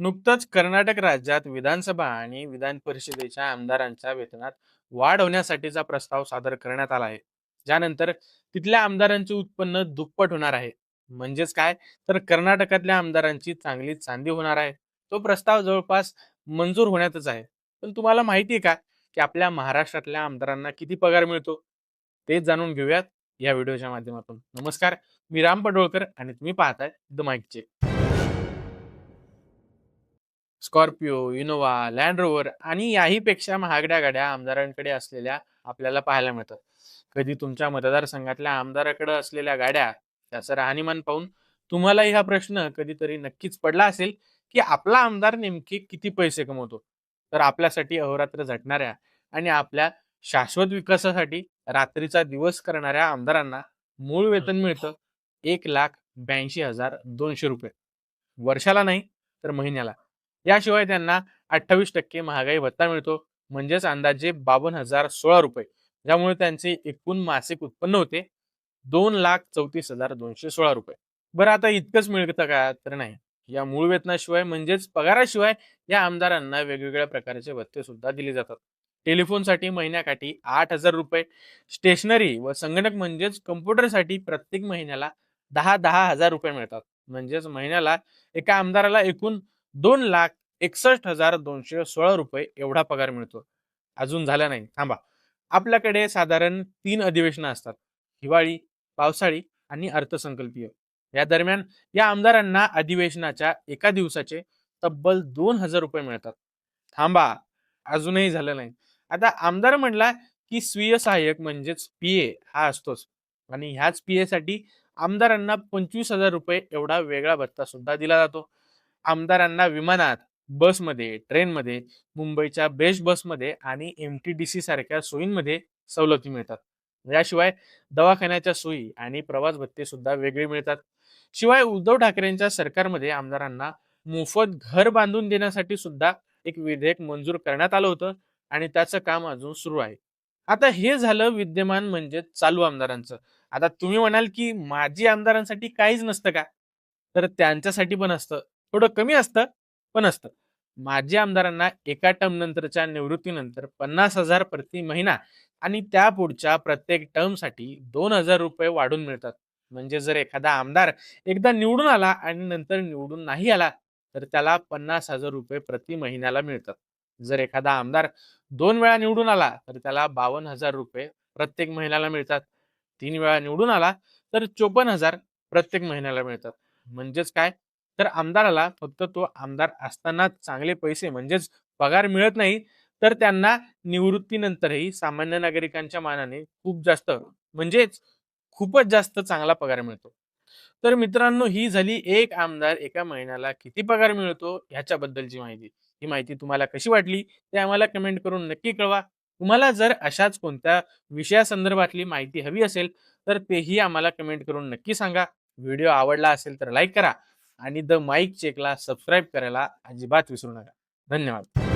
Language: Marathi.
नुकतंच कर्नाटक राज्यात विधानसभा आणि विधान परिषदेच्या आमदारांच्या वेतनात वाढ होण्यासाठीचा प्रस्ताव सादर करण्यात आला आहे. ज्यानंतर तिथल्या आमदारांचे उत्पन्न दुप्पट होणार आहे. म्हणजेच काय? तर कर्नाटकातल्या आमदारांची चांगली चांदी होणार आहे. तो प्रस्ताव जवळपास मंजूर होण्यातच आहे. पण तुम्हाला माहिती आहे का? की आपल्या महाराष्ट्रातल्या आमदारांना किती पगार मिळतो? ते जाणून घेऊयात या व्हिडिओच्या माध्यमातून. नमस्कार. मी राम पडोळकर आणि तुम्ही पाहताय द माईकचे स्कॉर्पिओ इनोवा लँड रोवर आणि याहीपेक्षा महागड्या गाड्या आमदारांकडे असलेल्या आपल्याला पाहायला मिळतात. कधी तुमच्या मतदारसंघातल्या आमदाराकडे असलेल्या गाड्या त्याचं राहणीमान पाहून तुम्हालाही हा प्रश्न कधीतरी नक्कीच पडला असेल की आपला आमदार नेमके किती पैसे कमवतो? तर आपल्यासाठी अहोरात्र झटणाऱ्या आणि आपल्या शाश्वत विकासासाठी रात्रीचा दिवस करणाऱ्या आमदारांना मूळ वेतन मिळतं एक लाख ब्याऐंशी हजार दोनशे रुपये. वर्षाला नाही तर महिन्याला. याशिवाय त्यांना अठ्ठावीस टक्के महागाई भत्ता मिळतो. म्हणजेच अंदाजे बावन्न हजार सोळा रुपये. ज्यामुळे त्यांचे एकूण मासिक उत्पन्न होते दोन लाख चौतीस हजार दोनशे सोळा रुपये. बरं आता इतकंच मिळतं का? तर नाही. या मूळ वेतनाशिवाय म्हणजेच पगाराशिवाय या आमदारांना वेगवेगळ्या प्रकारचे भत्ते सुद्धा दिले जातात. टेलिफोनसाठी महिन्याकाठी आठ हजार रुपये. स्टेशनरी व संगणक म्हणजेच कम्प्युटरसाठी प्रत्येक महिन्याला दहा दहा हजार रुपये मिळतात. म्हणजेच महिन्याला एका आमदाराला एकूण दोन लाख एकसष्ट हजार दोनशे सोळा रुपये एवढा पगार मिळतो. अजून झाला नाही. थांबा. आपल्याकडे साधारण तीन अधिवेशनं असतात. हिवाळी पावसाळी आणि अर्थसंकल्पीय. या दरम्यान या आमदारांना अधिवेशनाच्या एका दिवसाचे तब्बल दोन हजार रुपये मिळतात. थांबा. अजूनही झालं नाही. आता आमदार म्हणला की स्वीय सहाय्यक म्हणजेच पीए हा असतोच. आणि ह्याच पीए साठी आमदारांना पंचवीस हजार रुपये एवढा वेगळा भत्ता सुद्धा दिला जातो. आमदारांना विमानात बसमध्ये ट्रेनमध्ये मुंबईच्या बेस्ट बसमध्ये आणि एम टी डी सी सारख्या सोयींमध्ये सवलती मिळतात. याशिवाय दवाखान्याच्या सोयी आणि प्रवास भत्ते सुद्धा वेगळे मिळतात. शिवाय उद्धव ठाकरेंच्या सरकारमध्ये आमदारांना मोफत घर बांधून देण्यासाठी सुद्धा एक विधेयक मंजूर करण्यात आलं होतं आणि त्याचं काम अजून सुरू आहे. आता हे झालं विद्यमान म्हणजे चालू आमदारांचं. आता तुम्ही म्हणाल की माजी आमदारांसाठी काहीच नसतं का? तर त्यांच्यासाठी पण असतं. थोडं कमी असतं पण असतं. माजी आमदारांना एका टर्म नंतरच्या निवृत्तीनंतर पन्नास हजार प्रति महिना आणि त्या पुढच्या प्रत्येक टर्मसाठी दोन हजार रुपये वाढून मिळतात. म्हणजे जर एखादा आमदार एकदा निवडून आला आणि नंतर निवडून नाही आला तर त्याला पन्नास हजार रुपये प्रति महिन्याला मिळतात. जर एखादा आमदार दोन वेळा निवडून आला तर त्याला बावन्न हजार रुपये प्रत्येक महिन्याला मिळतात. तीन वेळा निवडून आला तर चोपन्न हजार प्रत्येक महिन्याला मिळतात. म्हणजेच काय? तर आमदाराला फक्त तो आमदार असताना चांगले पैसे म्हणजेच पगार मिळत नाही तर त्यांना निवृत्तीनंतरही सामान्य नागरिकांच्या मानाने खूप जास्त म्हणजेच खूपच जास्त चांगला पगार मिळतो. तर मित्रांनो ही झाली एक आमदार एका महिन्याला किती पगार मिळतो ह्याच्याबद्दलची माहिती. ही माहिती तुम्हाला कशी वाटली ते आम्हाला कमेंट करून नक्की कळवा. तुम्हाला जर अशाच कोणत्या विषयासंदर्भातली माहिती हवी असेल तर तेही आम्हाला कमेंट करून नक्की सांगा. व्हिडिओ आवडला असेल तर लाईक करा. आणि द माईक चेकला सबस्क्राईब करायला अजिबात विसरू नका. धन्यवाद.